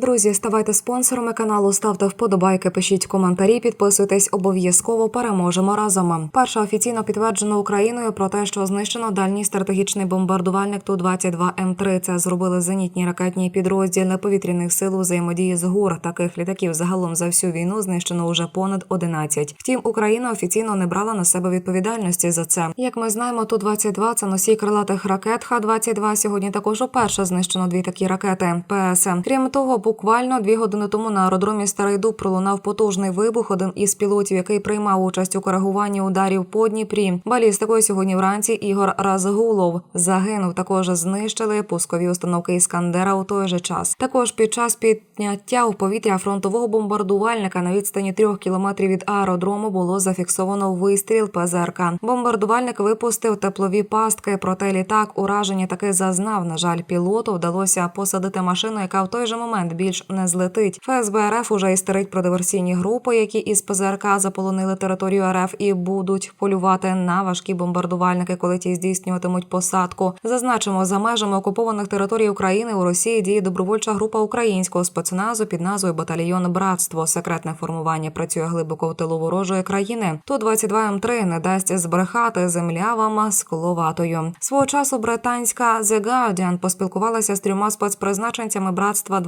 Друзі, ставайте спонсорами каналу, ставте вподобайки, пишіть коментарі, підписуйтесь. Обов'язково переможемо разом. Перша офіційно підтверджено Україною про те, що знищено дальній стратегічний бомбардувальник ту 22 м 3 Це зробили зенітні ракетні підрозділи повітряних сил у взаємодії з ГУР. Таких літаків загалом за всю війну знищено уже понад 11. Втім, Україна офіційно не брала на себе відповідальності за це. Як ми знаємо, ту 22 це носій крилатих ракет. Х-22 сьогодні також уперше знищено дві такі ракети. ПС. Крім того, буквально дві години тому на аеродромі Старий Дуб пролунав потужний вибух. Один із пілотів, який приймав участь у коригуванні ударів по Дніпрі. Балістикою сьогодні вранці Ігор Разгулов загинув. Також знищили пускові установки Іскандера у той же час. Також під час підняття у повітря фронтового бомбардувальника на відстані трьох кілометрів від аеродрому було зафіксовано вистріл ПЗРК. Бомбардувальник випустив теплові пастки, проте літак ураження таки зазнав. На жаль, пілоту вдалося посадити машину, яка в той же момент більш не злетить. ФСБ РФ уже істерить про диверсійні групи, які із ПЗРК заполонили територію РФ і будуть полювати на важкі бомбардувальники, коли ті здійснюватимуть посадку. Зазначимо, за межами окупованих територій України у Росії діє добровольча група українського спецназу під назвою Батальйон Братство. Секретне формування працює глибоко в тилу ворожої країни. Ту 22 м 3 не дасть збрехати земля вам скловатою. Свого часу британська The Guardian поспілкувалася з трьома спецпризначенцями братства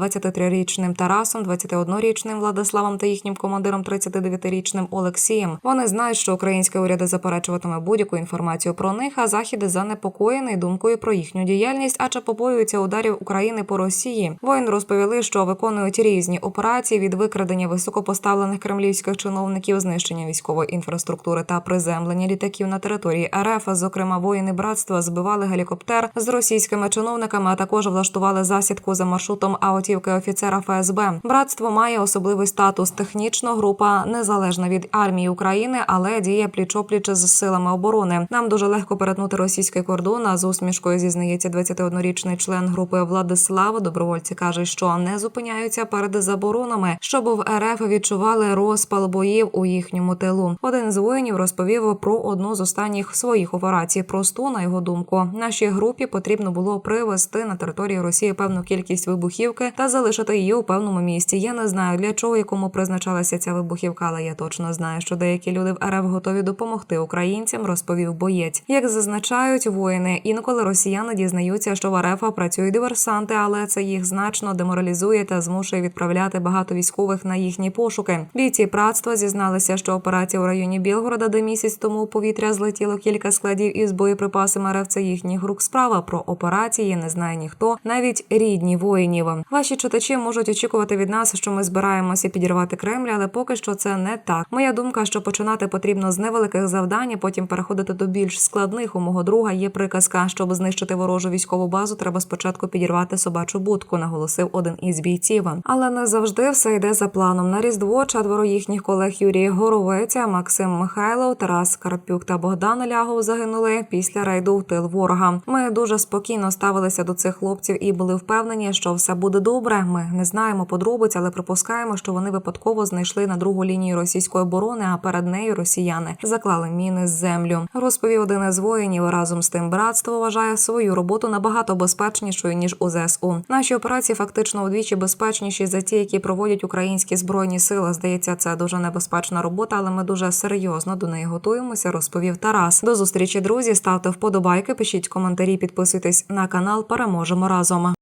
23-річним Тарасом, 21-річним Владиславом та їхнім командиром 39-річним Олексієм. Вони знають, що українське уряди заперечуватиме будь-яку інформацію про них, а захід занепокоєний думкою про їхню діяльність, адже побоюються ударів України по Росії. Воїн розповіли, що виконують різні операції від викрадення високопоставлених кремлівських чиновників, знищення військової інфраструктури та приземлення літаків на території РФ. Зокрема, воїни братства збивали гелікоптер з російськими чиновниками, а також влаштували засідку за маршрутом автівки офіцера ФСБ. Братство має особливий статус. Технічно група незалежна від армії України, але діє пліч-опліч з силами оборони. Нам дуже легко перетнути російський кордон. А з усмішкою зізнається 21-річний член групи Владислав. Добровольці каже, що не зупиняються перед заборонами, щоб в РФ відчували розпал боїв у їхньому тилу. Один з воїнів розповів про одну з останніх своїх операцій. Просту на його думку, нашій групі потрібно було привезти на територію Росії певну кількість вибухівки та залишити її у певному місці. Я не знаю для чого і кому призначалася ця вибухівка, але я точно знаю, що деякі люди в РФ готові допомогти українцям. Розповів боєць. Як зазначають воїни, інколи росіяни дізнаються, що в РФ працюють диверсанти, але це їх значно деморалізує та змушує відправляти багато військових на їхні пошуки. Бійці братства зізналися, що операція у районі Білгорода, де місяць тому у повітря злетіло кілька складів із боєприпасами РФ, це їхніх рук справа. Про операції не знає ніхто, навіть рідні воїнів. Ваші читачі можуть очікувати від нас, що ми збираємося підірвати Кремль, але поки що це не так. Моя думка, що починати потрібно з невеликих завдань, а потім переходити до більш складних. У мого друга є приказка, щоб знищити ворожу військову базу, треба спочатку підірвати собачу будку, наголосив один із бійців. Але не завжди все йде за планом. На різдво четверо їхніх колег Юрій Горовеця, Максим Михайлов, Тарас Карпюк та Богдан Лягов загинули після рейду в тил ворога. Ми дуже спокійно ставилися до цих хлопців і були впевнені, що все буде добре. Ми не знаємо подробиць, але припускаємо, що вони випадково знайшли на другу лінію російської оборони, а перед нею росіяни заклали міни з землю. Розповів один із воїнів. Разом з тим братство вважає свою роботу набагато безпечнішою ніж у ЗСУ. Наші операції фактично удвічі безпечніші за ті, які проводять українські збройні сили. Здається, це дуже небезпечна робота, але ми дуже серйозно до неї готуємося. Розповів Тарас. До зустрічі, друзі. Ставте вподобайки, пишіть коментарі, підписуйтесь на канал. Переможемо разом.